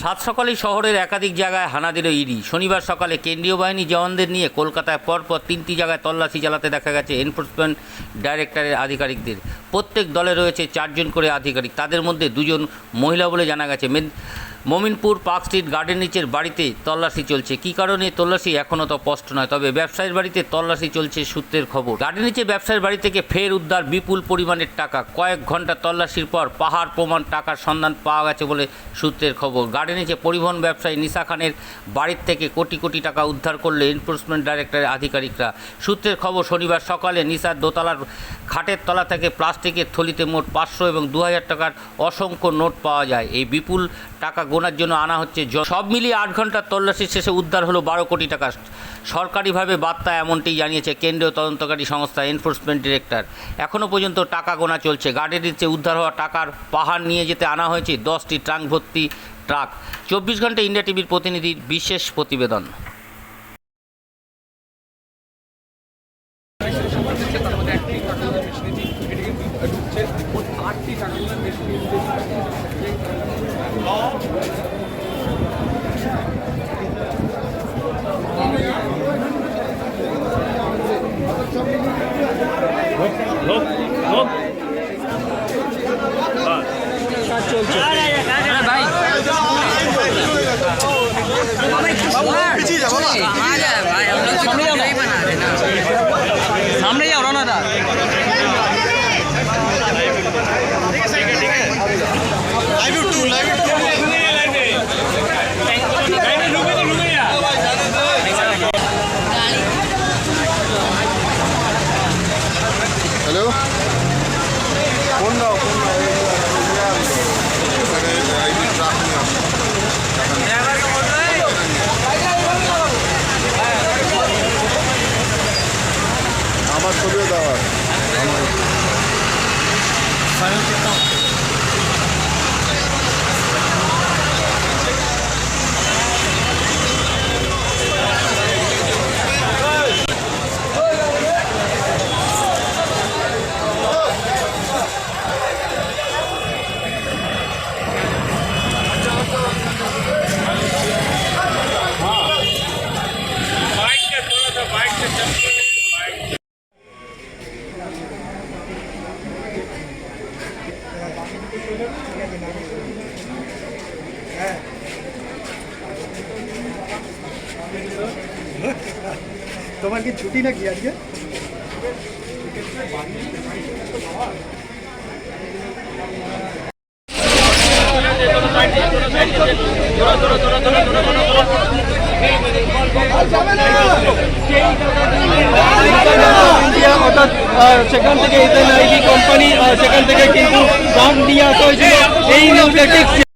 সাত সকালে শহরের একাধিক জায়গায় হানা দিল ইডি। শনিবার সকালে কেন্দ্রীয় বাহিনী জওয়ানদের নিয়ে কলকাতায় পরপর তিনটি জায়গায় তল্লাশি চালাতে দেখা গেছে এনফোর্সমেন্ট ডাইরেক্টরের আধিকারিকদের। প্রত্যেক দলে রয়েছে চারজন করে আধিকারিক। তাদের মধ্যে দুজন মহিলা বলে জানা গেছে। মমিনপুর পার্ক স্ট্রিট গার্ডেন নিচের বাড়িতে তল্লাশি চলছে। কী কারণে তল্লাশি? এখনও তো স্পষ্ট নয়, তবে ব্যবসায়ীর বাড়িতে তল্লাশি চলছে সূত্রের খবর। গার্ডেন নিচে ব্যবসায়ীর বাড়ি থেকে ফের উদ্ধার বিপুল পরিমাণের টাকা। কয়েক ঘণ্টা তল্লাশির পর পাহাড় প্রমাণ টাকার সন্ধান পাওয়া গেছে বলে সূত্রের খবর। গার্ডেন নিচে পরিবহন ব্যবসায়ী নিশা খানের বাড়ির থেকে কোটি কোটি টাকা উদ্ধার করলে এনফোর্সমেন্ট ডাইরেক্টরের আধিকারিকরা। সূত্রের খবর, শনিবার সকালে নিশার দোতলার খাটের তলা থেকে প্লাস্টিকের থলিতে মোট পাঁচশো এবং দু হাজার টাকার অসংখ্য নোট পাওয়া যায়। এই বিপুল টাকা গোনার জন্য আনা হচ্ছে সব মিলিয়ে আট ঘণ্টার তল্লাশি শেষে উদ্ধার হলো বারো কোটি টাকা। সরকারিভাবে বার্তা এমনটি জানিয়েছে কেন্দ্রীয় তদন্তকারী সংস্থা এনফোর্সমেন্ট ডিরেক্টর। এখনও পর্যন্ত টাকা গোনা চলছে। গার্ডের নিচে উদ্ধার হওয়া টাকার পাহাড় নিয়ে যেতে আনা হয়েছে দশটি ট্রাঙ্ক ভর্তি ট্রাক। চব্বিশ ঘণ্টা ইন্ডিয়া টিভির প্রতিনিধির বিশেষ প্রতিবেদন। বাইশের সময় হচ্ছে তার মধ্যে একটি কাঁটাগুলো মেশিনেছি এটি কিন্তু ঢুকছে ওই আটটি কাঁটাগুলো মেশিনে কাজ চলছে ভাই বাবা পিছিয়ে যাব ভাই, আমরা তো বনা রে না। সামনে যাও রনাদা 頑張ります。তোমার কি ছুটি নাকি আজকে? ইন্ডিয়া অর্থাৎ সেখান থেকে ইথেন কোম্পানি সেখান থেকে কিন্তু দাম নিয়ে আসা হয়েছিল। এই নিউজটা ঠিক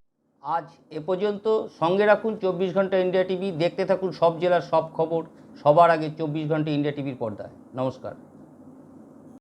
আজ এ পর্যন্ত সঙ্গে রাখুন চব্বিশ ঘণ্টা ইন্ডিয়া টিভি। দেখতে থাকুন সব জেলার সব খবর। সবার আগে চব্বিশ ঘণ্টা ইন্ডিয়া টিভির পর্দায়। নমস্কার।